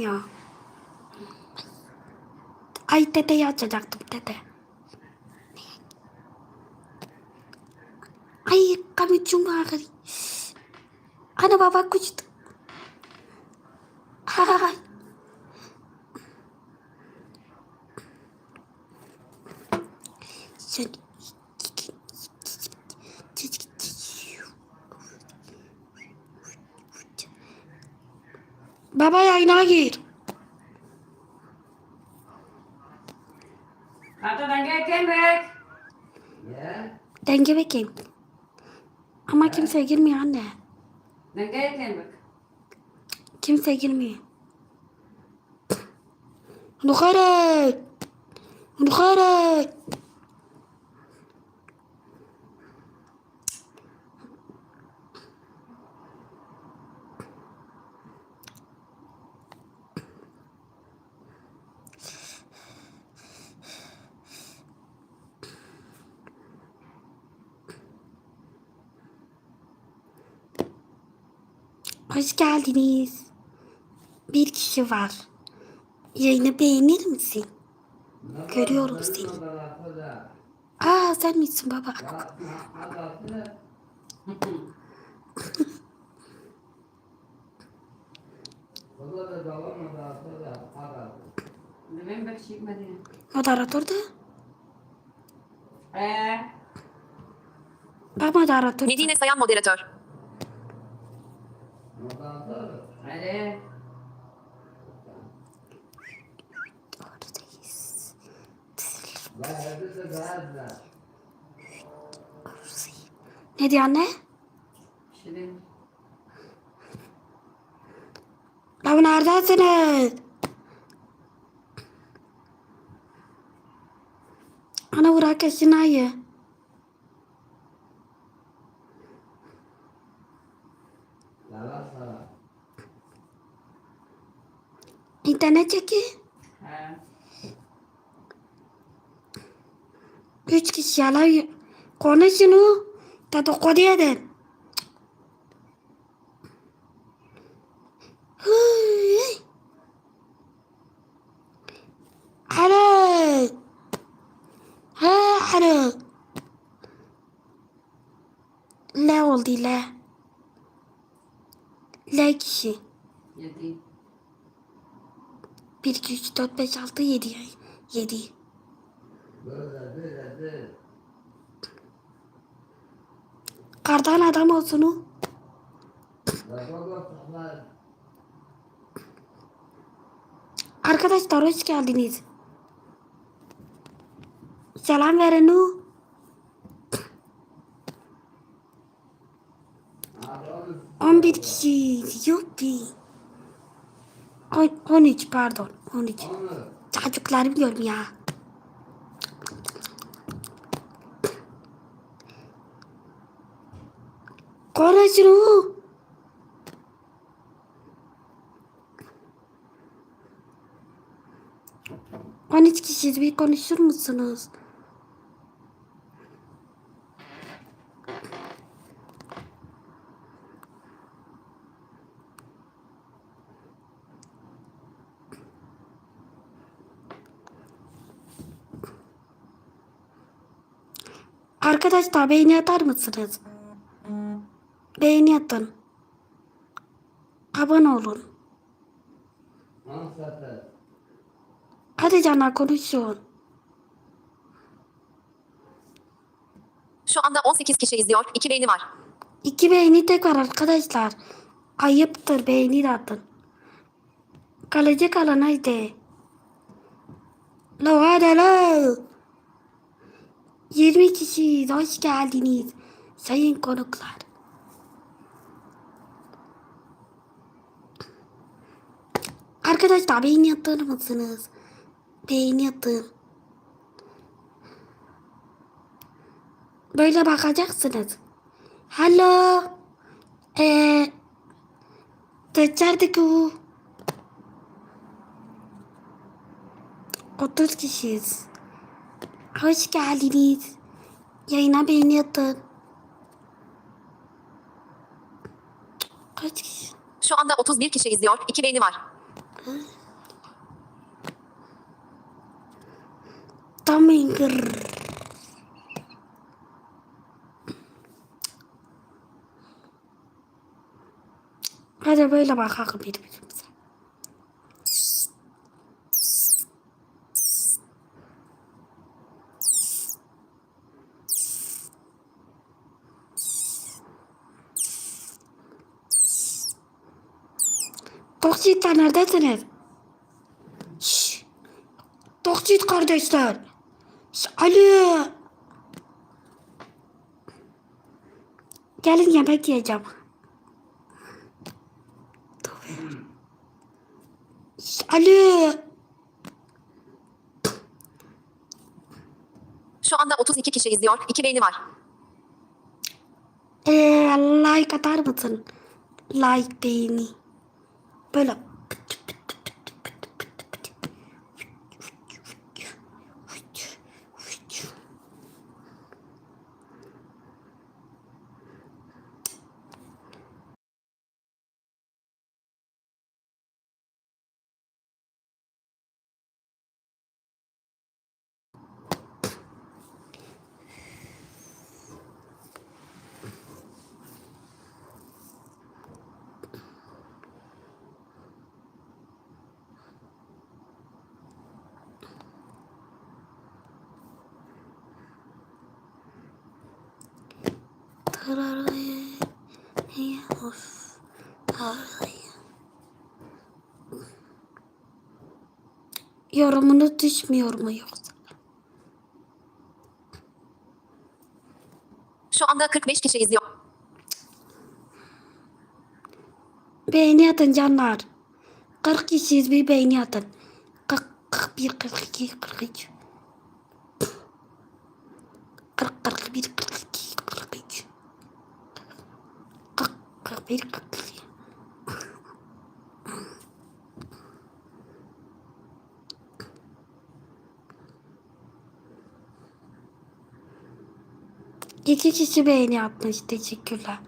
ya. Ay dedeyi açacaktım dede. Ay cuma kali. Ana baba kuctu. Ay. Sen Baba yayına gir. Atau tangga kembek. Ya. Denge bakayım. Ama kimse girmiyor anne. Tangga kembek. Kimse girmiyor. Nukaret. Nukaret. Geldiniz. Bir kişi var. Yayını beğenir misin? Görüyorum seni. Aa sen misin baba? Moderatör de. Eh. Bak moderatör. Medine Sayan moderatör. Ada. Oradayız. Ne diyor anne? Şimdi. Ya neredesiniz? Ana bırak Esina'yı. İnternet çeki. Ha. Üç kişi yalan konuşun o. Dedikodu edin. Alo. Ha alo. Le oldu le. Le kişi. Jadi. 1, 2, 3, 4, 5, 6, 7. 7. Kardan adam olsun o. Arkadaşlar hoş geldiniz. Selam verin o. On bir kişi ki. On, on üç pardon. On üç. Çocukları biliyorum ya. Konuşun. On üç kişiyiz bir konuşur musunuz? Arkadaşlar beğeni atar mısınız? Beğeni atın. Abone olun. Hadi canlar konuşun. Şu anda 18 kişi izliyor. 2 beğeni var. İki beğeni tek var arkadaşlar. Ayıptır beğeni de atın. Kalacak alan haydi. Lo hadi lo. 20 kişi hoş geldiniz. Sayın konuklar. Arkadaşlar beğeni atır mısınız? Beğeni atın. Böyle bakacaksınız. Hello. Ee, Geçerdik o. 30 kişiyiz. Hoş geldiniz. Yayına beğeni atın. Kaç kişi? Şu anda 31 kişi izliyor. 2 beğeni var. Tamingır. Hadi böyle bakalım birbirimize. Toksikler neredesiniz? Şşş. Toksik kardeşler. Şş, Alo. Gelin yemek yiyeceğim. Şş, Alo. Şu anda 32 kişi izliyor. 2 beğeni var. Ee, like atar mısın? Like beğeni. Böyle. Tararayı. Niye of? Yorumunu düşmüyor mu yoksa? Şu anda 45 kişi izliyor. Beğeni atın canlar. 40 kişiyiz bir beğeni atın. 40, 41, 42, 43. 40, 41, 42, 43. 40, 41, 42. İki kişi beğeni atmış. Teşekkürler.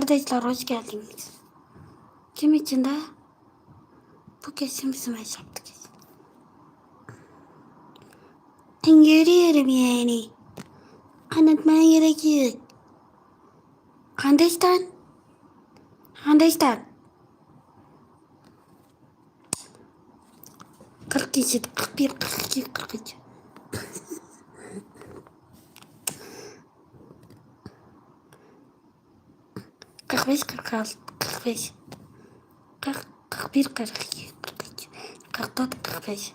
Kardeşler hoş geldiniz. Kim içinde? Bu kesin bizim hesaptı kesin. Ben görüyorum yani. Anlatmaya gerek yok. Kardeşler. Kardeşler. 40 kişi, 41, 42, 43. 45, 46, 45, 40, 41, 42, 43, 44, 45.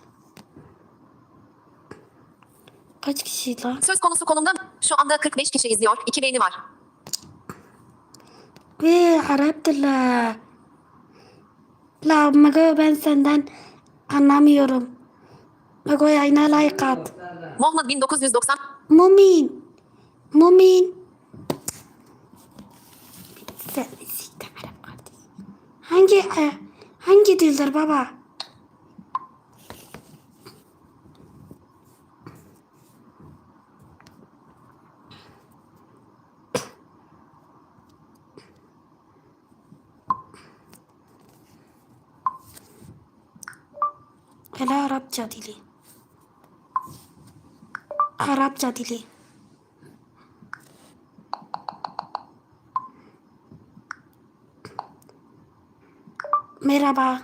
Kaç kişi lan? Söz konusu konumdan şu anda 45 kişi izliyor. 2 beğeni var. Ve haraptırla. La Mago ben senden anlamıyorum. Mago yayına like at. Muhammed 1990. Mumin. Mumin. Sen siktir Arap kardeş. Hangi e, hangi dildir baba? Hele Arapça dili. Arapça dili. Merhaba.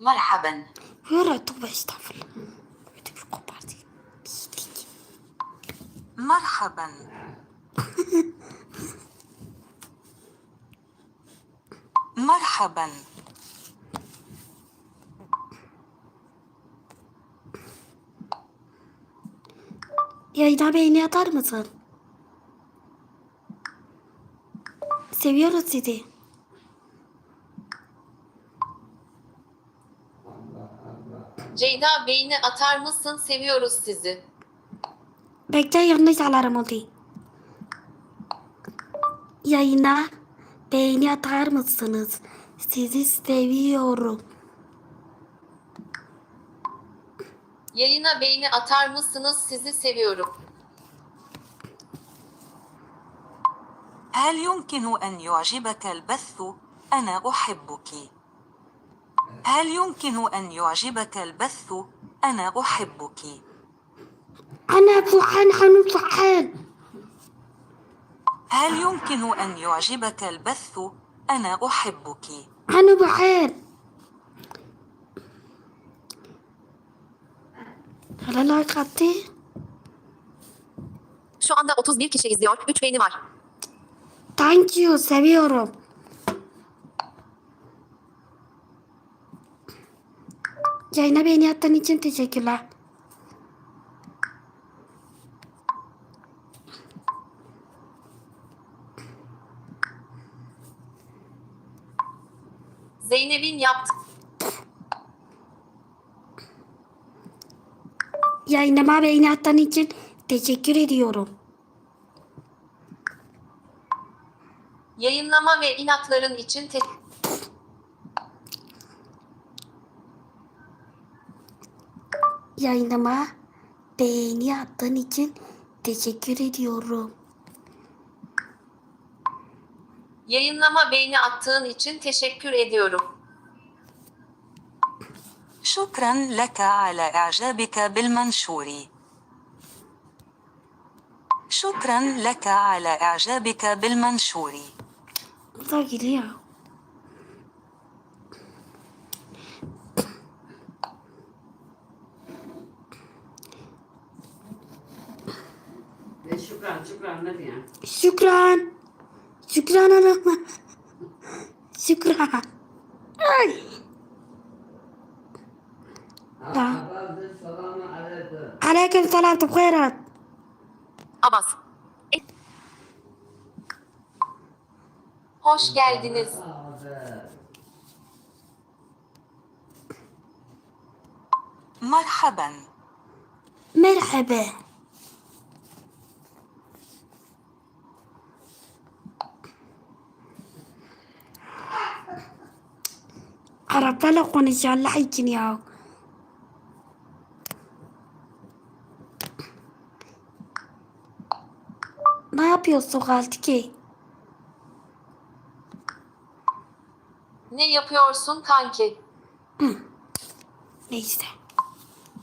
مرحبا. يرى تبع استفل. مرحبا. مرحبا. يا إذا إني أطار مثلا. Seviyoruz sizi. Ceyda beğeni atar mısın? Seviyoruz sizi. Bekle yanlış alarm oldu. Yayına beğeni atar mısınız? Sizi seviyorum. Yayına beğeni atar mısınız? Sizi seviyorum. هل يمكن أن يعجبك البث؟ أنا أحبك. هل يمكن أن يعجبك البث؟ أنا أحبك. Ana Fuhan Hanu Fuhan. هل يمكن أن يعجبك البث؟ أنا أحبك. Hanu Fuhan. Hala kattı. Şu anda 31 kişi izliyor. 3 beğeni var. Thank you. Seviyorum. Yayına beğeni attığın için teşekkürler. Zeynep'in yaptı. Yayınıma beğeni attığın için teşekkür ediyorum. Yayınlama ve inatların için te- Yayınıma beğeni attığın için teşekkür ediyorum. Yayınlama beğeni attığın için teşekkür ediyorum. شكرا لك على إعجابك بالمنشور. شكرا لك على إعجابك بالمنشور. Bu da geliyor. Ve şükran şükran ne diyor? Şükran. Şükran hanım. Şükran. Ay. Da. Selamun aleyküm. Aleyküm selam. Tukherat. Abbas. E- Hoş geldiniz. Merhaban. Merhaba. Arapça ile konuşuyorlar için ya. Ne yapıyorsun Galtike? Ne yapıyorsun kanki? Neyse.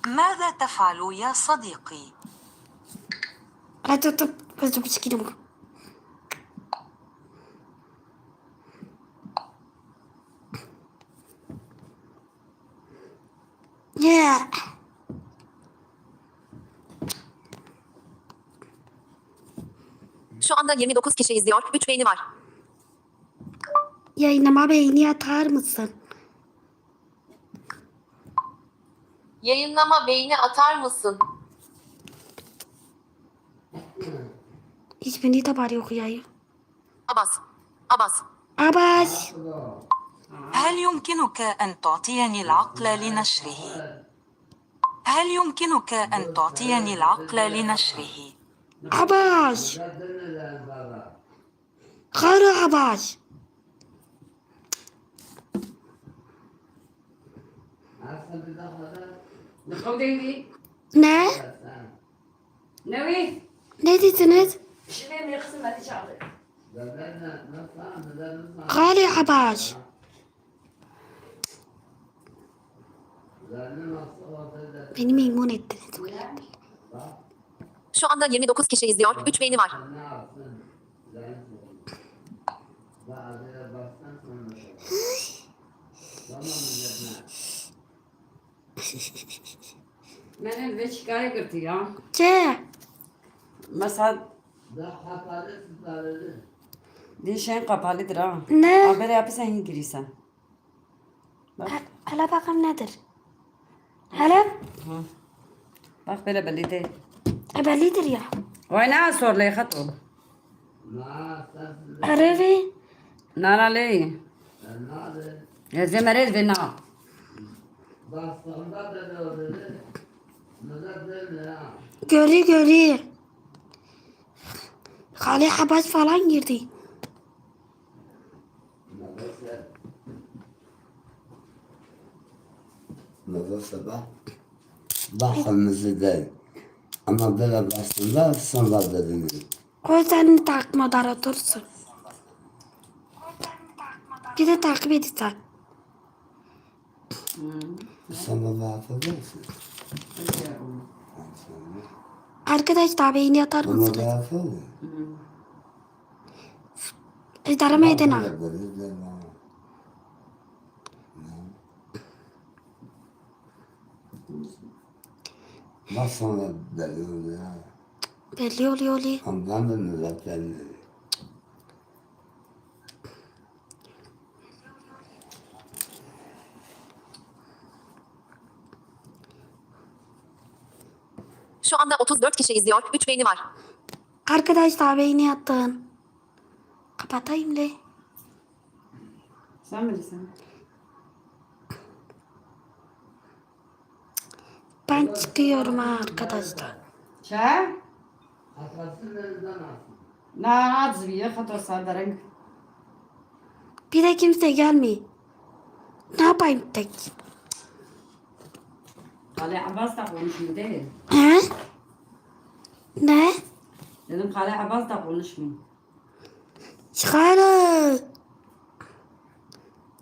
ماذا تفعل يا صديقي؟ Hadi tutup hızlı bir şekilde bak. Yeah. Şu anda 29 kişi izliyor. 3 beğeni var. Yayınıma beğeni atar mısın? Yayınlama beğeni atar mısın? Hiçbirini de var yok yayın. Abbas. Abbas. Abaş. هل يمكنك أن تعطيني العقل لنشره؟ هل يمكنك أن تعطيني العقل لنشره؟ Abaş. Karı Abaş. Ne? Ne? Ne dediniz? Gali Abbas. Beni memnun ettiniz. Şu anda 29 kişi izliyor. 3 beğeni var. Benim ve şikayet girdi ya. Ce. Mesela dişen kapalıdır ha. Ne? Haberi yapırsan iyi girirsen. Bak, He- Hele bakalım nedir? Hele. bak böyle belli değil. E bellidir ya. Oyna sorla yıkat ol. Areve. Nana ley. Ya zemered ve na. Görü görü. Hali Abbas falan girdi. Madrasada bakımızı değil. Ama böyle bastığında sonra dediniz. O senin takma moderatörsün. Bir de takip edeceksin. Sonra da hatırlıyorsun. Arkadaşlar beğeni atar Ama mısınız? da hatırlıyor. Ejderha meydana. Bak sonra deli oluyor. Belli oluyor oluyor. Ondan da millet Şu anda 34 kişi izliyor. 3 beğeni var. Arkadaşlar beğeni attın. Kapatayım le. Sen bilirsin. Ben çıkıyorum ha arkadaşlar. Çe? Na azviye hatta sadarın. Bir de kimse gelmiyor. Ne yapayım tek? Kale Abbas da konuşmuyor değil. He? Ne? Dedim Kale Abbas da konuşmuyor. Çıkarı.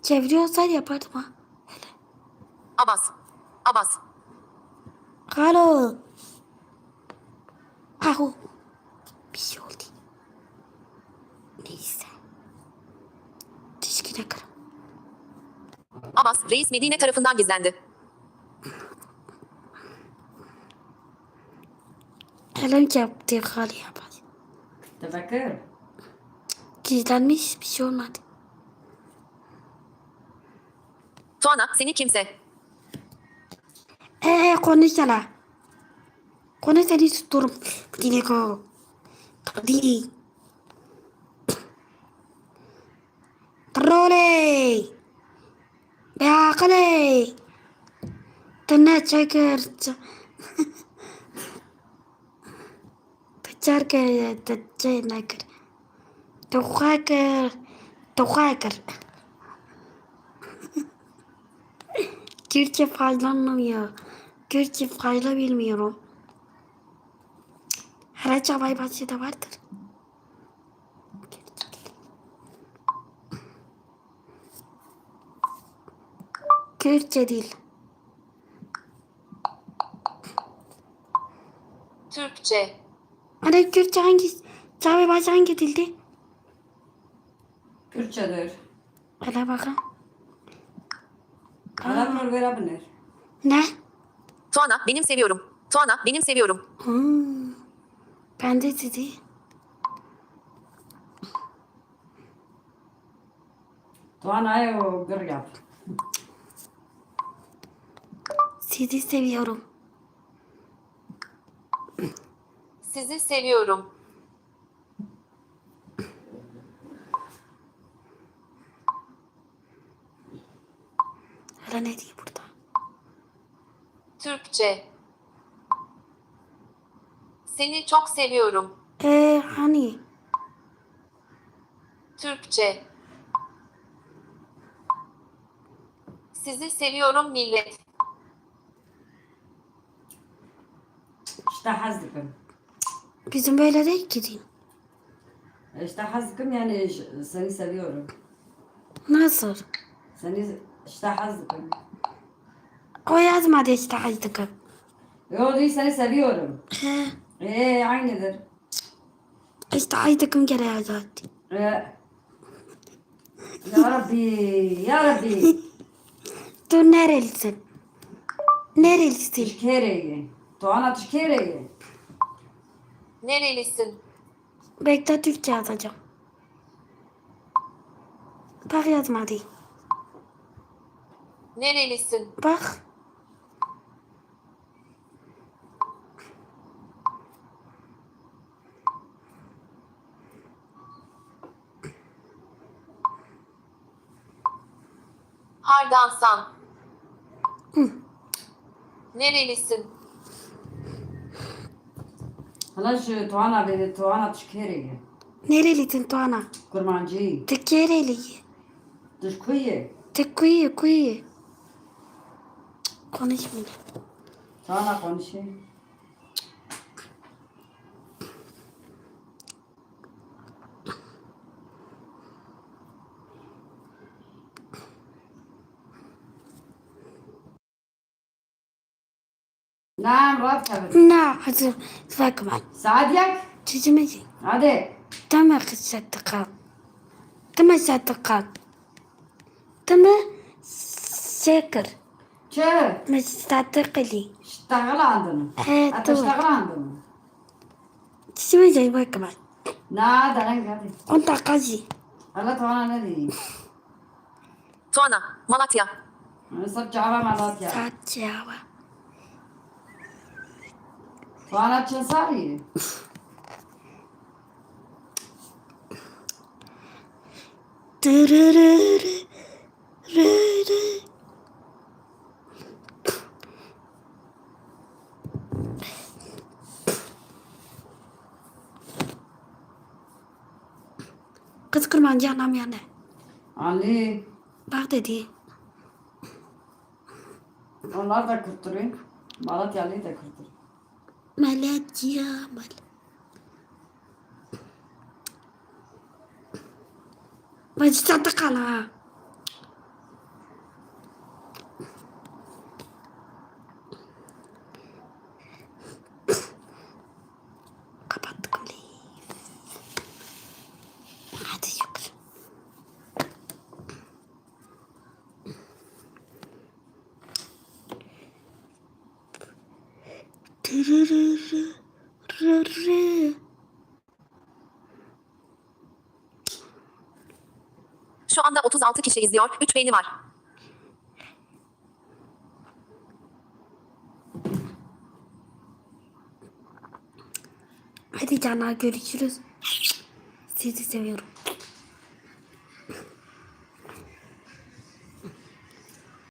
Çeviriyorsan yapardım ha. Abbas. Abbas. Alo. Ahu. Bir şey oldu. Neyse. Teşekkür ederim. Abbas, reis Medine tarafından gizlendi. Elim yaptı hali yapar. Tefekkür. Gizlenmiş bir şey olmadı. Tuana, seni kimse. Ee konuş hala. Konuş seni tuturum. Dine ko. Di. Trole. Beakale. Tena çeker. Teçer ke teçer nakır. Tuhakır. Tuhakır. Türkçe fazla anlamıyor. Türkçe fazla bilmiyorum. Her çabay bahçede vardır. Kürtçe değil. Türkçe. Hani Kürtçe hangi? Çabay bahçe hangi dildi? Kürtçedir. Bakın. Kale bunu verebilir. Ne? Tuana, benim seviyorum. Tuana, benim seviyorum. Hmm. Ben de dedi. Tuana'ya o gır yap. Sizi seviyorum. Sizi seviyorum. Hele ne diyor burada? Türkçe. Seni çok seviyorum. Ee hani? Türkçe. Sizi seviyorum millet. İşte hazdıkım. Bizim böyle değil ki diyeyim. İşte hazdıkım yani seni seviyorum. Nasıl? Seni işte hazdıkım. O yazmadı işte açtık. Yo değil seni seviyorum. He. Ee aynıdır. İşte açtıkım gene yazdı. Ee, ya Rabbi, ya Rabbi. Dur nerelisin? Nerelisin? Türkiye'ye. Tuana Türkiye'ye. Nerelisin? Bekle Türkçe yazacağım. Bak yazmadı. Nerelisin? Bak. Hardansan. Hı. Nerelisin? Şu Tuana dedi Tuana çıkıyor. Nerelisin Tuana? Kurmancı. Kuyu. Tek kuyu kuyu. Konuşmuyor. Tuana konuşuyor. نعم رد نعم نعم حسب تفاكم سعدك تجمعي. عادي تم ست دقائق تم ست دقائق تم شاكر شاكر مش تعتقلي اشتغل عندنا. إيه، اشتغل عندنا. تسمي زي ما كمان نعم أنا قاعد كنت قصدي أنا طبعا أنا دي طوانا مالاتيا. نرجع مالاتيا. مالاتيا Bana çazar iyi. Dırırırı. Rırı. Kız kırman canım yani. Ali. Bak dedi. Onlar da kırptırıyor. Malatyalı'yı da kırptırıyor kırtırıyor Malatya mal. Bacı sattı kala. 6 kişi izliyor. 3 beğeni var. Hadi canlar görüşürüz. Sizi seviyorum.